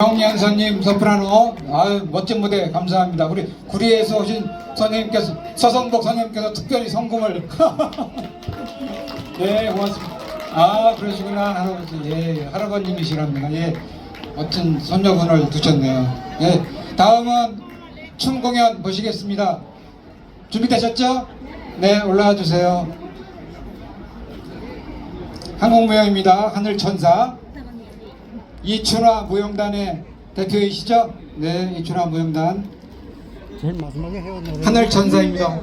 정연선님 소프라노 아유 멋진 무대 감사합니다. 우리 구리에서 오신 선생님께서 서성복 선생님께서 특별히 성금을 예 고맙습니다. 아 그러시구나 할아버지 예 할아버님이시랍니다. 예 멋진 손녀분을 두셨네요. 예 다음은 춤 공연 보시겠습니다. 준비되셨죠? 네 올라와 주세요. 한국무용입니다. 하늘천사. 이춘화 무용단의 대표이시죠? 네, 이춘화 무용단 제일 마지막에 해온 노래 하늘 천사입니다.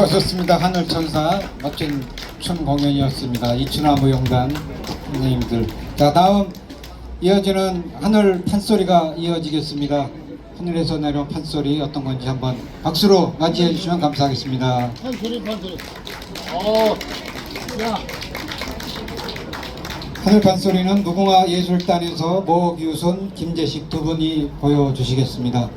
수고하셨습니다. 하늘천사 멋진 춤 공연이었습니다. 이춘화 무용단 선생님들. 자 다음 이어지는 하늘 판소리가 이어지겠습니다. 하늘에서 내려온 판소리 어떤 건지 한번 박수로 맞이해 주시면 감사하겠습니다. 판소리 판소리 어, 야 하늘 판소리는 무궁화 예술단에서 모규손, 김재식 두 분이 보여주시겠습니다.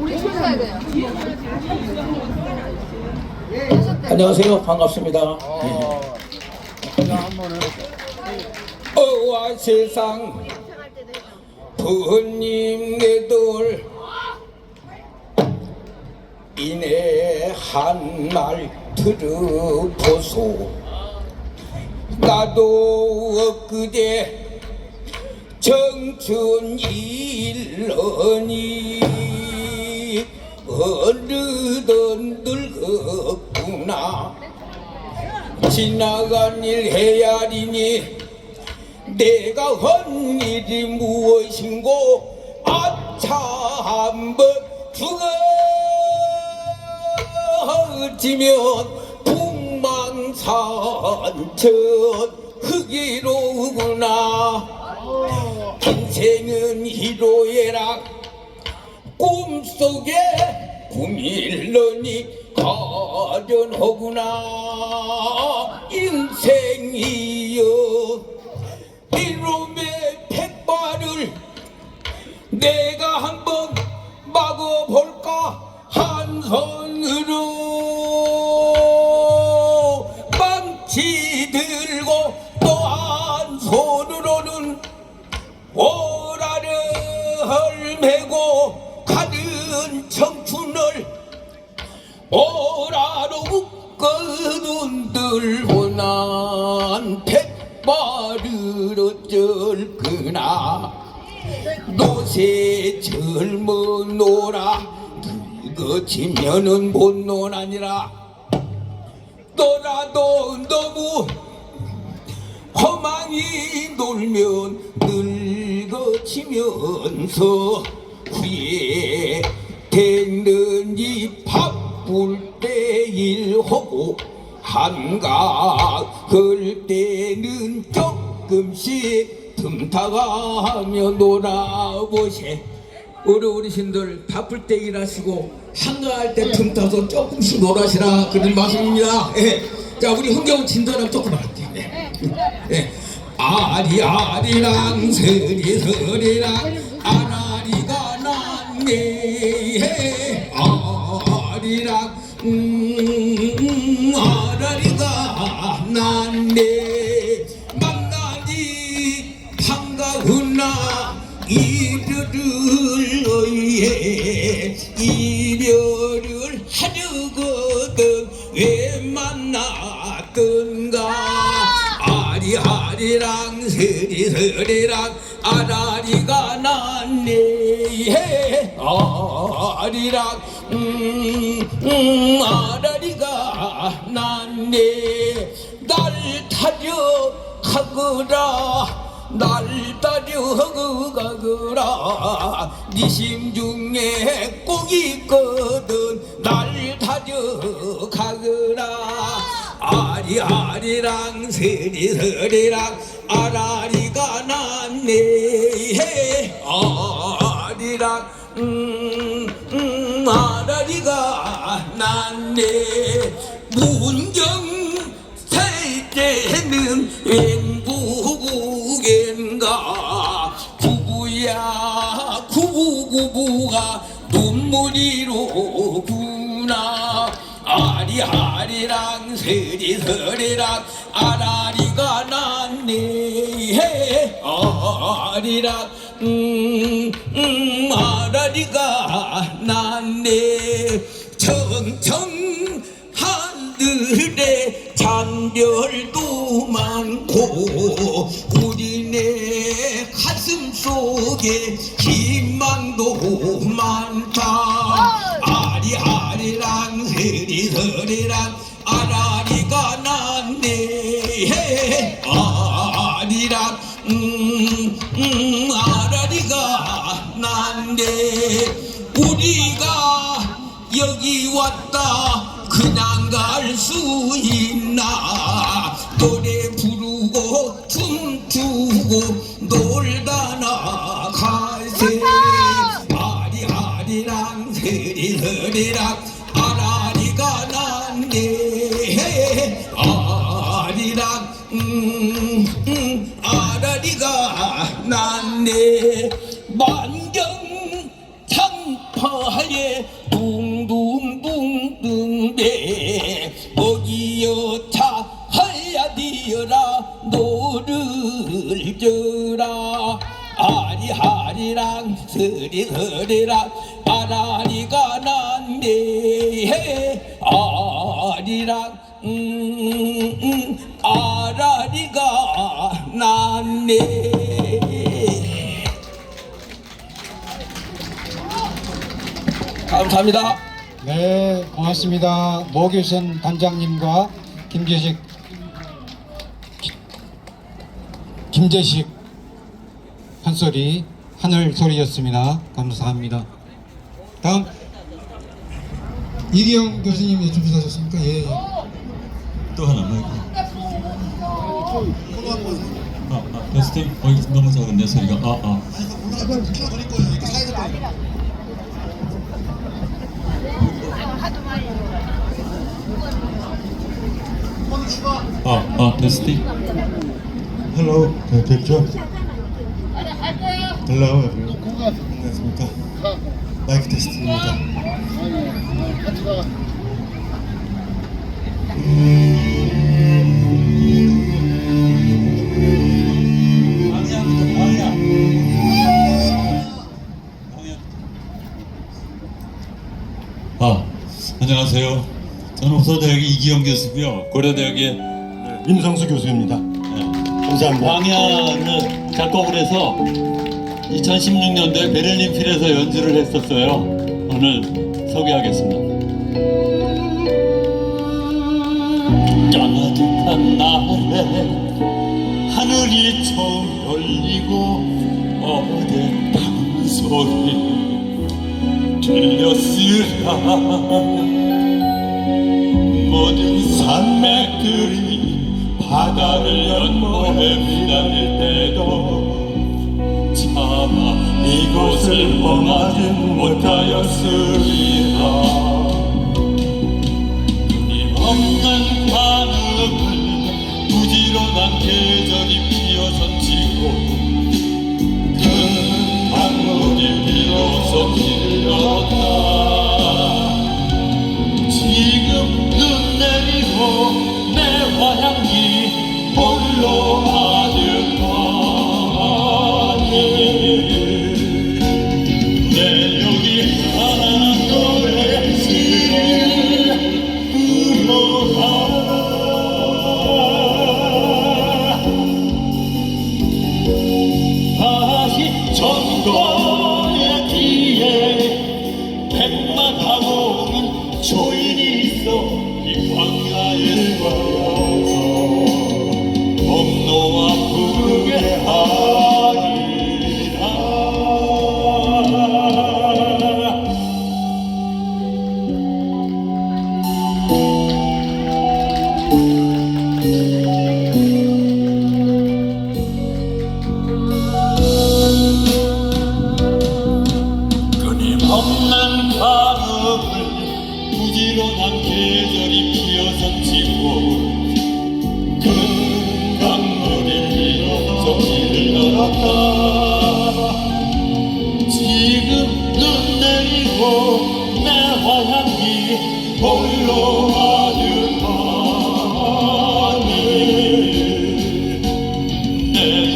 우리 출사야 돼요. 안녕하세요. 반갑습니다. 야 한번은 어와 세상. 부님 내돌. 이내 한말 들어보소. 나도 엊그제 청춘 일러니 어느덧 늙었 구나? 지나간 일 헤아리니 내가 한 일이 무엇인고 아차 한번 죽어지면 북망산천 흑이로구나. 인생은 희로애락 꿈속에 꿈일러니 가련하구나. 인생이여. 이놈의 백발을 내가 한번 막아볼까? 한 손으로 오라로 묶어둔 들고 난 백발을 어쩔 거나 노새 젊은 노라 늙어지면은 못 노나니라 너라도 너무 허망이 놀면 늙어지면서 후에 이바 쁠때 일하고 한가할 때는 조금씩 틈타가며 놀아보세 우리 어르신들 바쁠 때 일하시고 한가할 때 틈타서 조금씩 놀아시라 그런 말씀입니다 예. 자 우리 흥겨운 진도랑 조금 할게요 예. 예. 아리아리랑 서리서리랑 아라리가 났네 아리랑 음, 음 아라리가 났네. 날 타려 가거라. 날 따려 가거라. 네 심중에 꼭 있거든. 날 타려 가거라. 아리아리랑 서리서리랑 아라리가 났네. 아리랑 음, 음 아라리가 났네. 문경 살 때는 웬부국인가? 구부야 구부구부가 눈물이로 구나. 아리아리랑 서리서리랑 아라 리가 났네 아리랑 음, 음 아라리가 났네. 청청 하늘에 잔별도 많고 우리네 가슴 속에 희망도 많다. 아리아리랑 서리서리랑 아라 음, 아라리가 난데 우리가 여기 왔다. 그냥 갈 수 있나? 노래 부르고 춤추고 놀다 나가세 아리아리랑 스리스리랑 창파에 둥둥둥둥대. 먹이여 차 하야디여라 노를 져라. 아리아리랑 스리스리랑 아라리가 난데 아리랑 음, 음, 아라리가 난네 감사합니다. 네, 고맙습니다. 모교선 단장님과 김재식 기- 김재식 판소리 하늘 소리였습니다. 감사합니다. 다음 이기영 교수님이 준비하셨습니까? 예. 예. 또 하나 마이크. 아, 아, 테스팅. 어, 이거 너무 작은데 소리가. 아, 아. 아, 아, 테스팅. Hello, 네, 뵙죠? Hello, everyone. 안녕하십니까? 마이크 테스트입니다. 방 이기영 교수고요. 고려대학의 임성수 교수입니다. 네, 감사합니다. 광야는 작곡을 해서 2016년도에 베를린 필에서 연주를 했었어요. 오늘 소개하겠습니다. 따뜻한 날에 하늘이 처음 열리고 어딘 방소리 들렸으라 모든 산맥들이 바다를 연모해 비다닐 때도 차마 이곳을 떠나진 못하였으리라. 끊임없는 반응을 부지런한 계절이 피어선지고 큰 강물이 비로소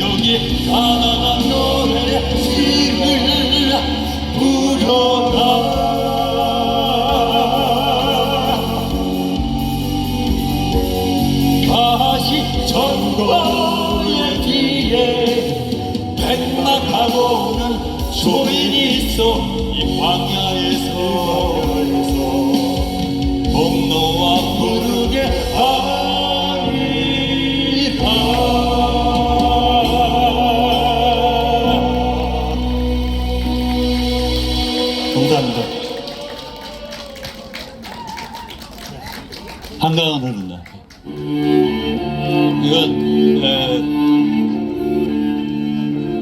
여기 가난한 노 한강을 부른다. 음, 이건 에,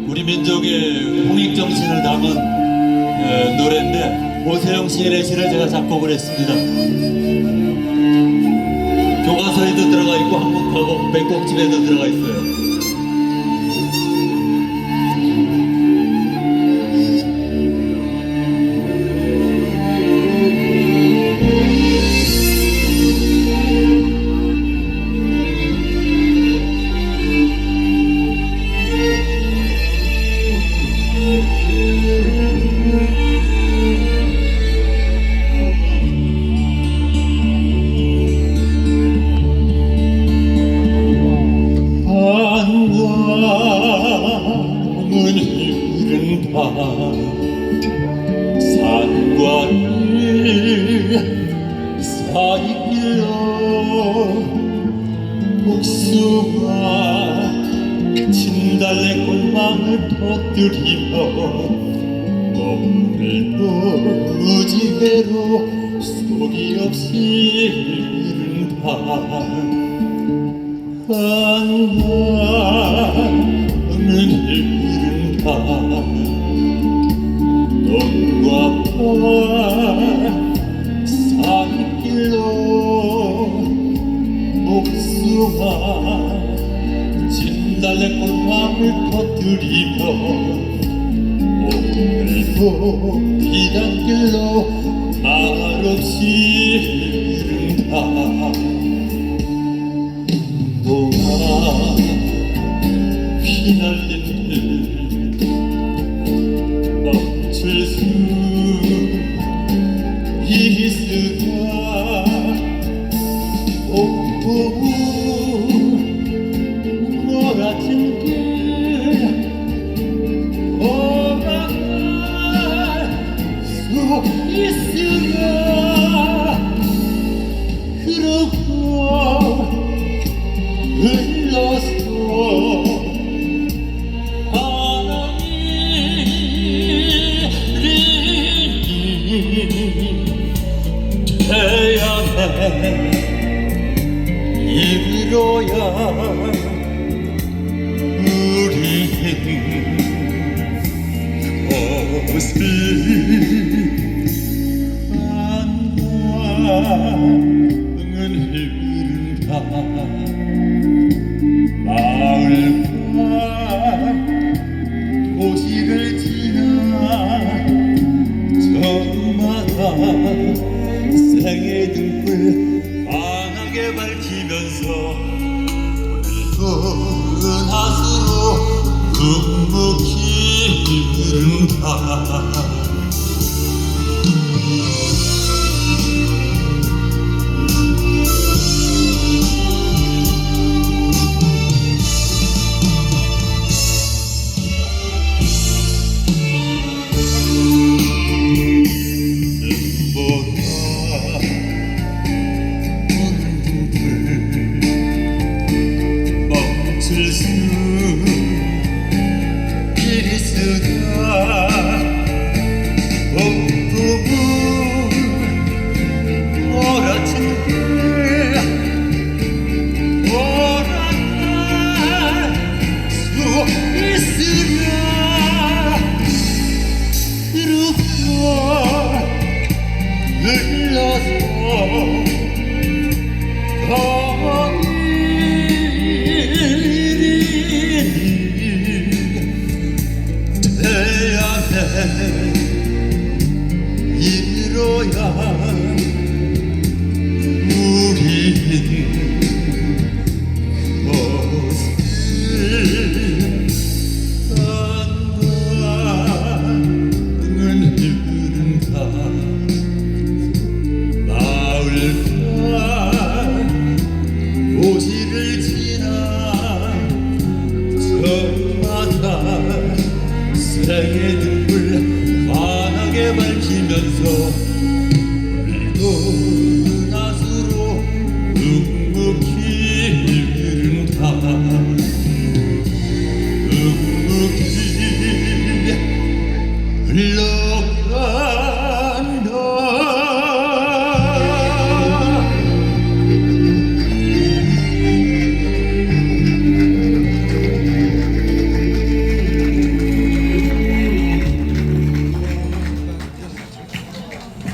우리 민족의 홍익 정신을 담은 에, 노래인데 오세영 시인의 시를 제가 작곡을 했습니다. 교과서에도 들어가 있고 한국 과거 백곡집에도 들어가 있어요. 한밤은 흐른 밤 너와 파 산길로 목수가 진달래 꽃망을 터뜨리며 오늘도 비단길로 말없이 speak. 我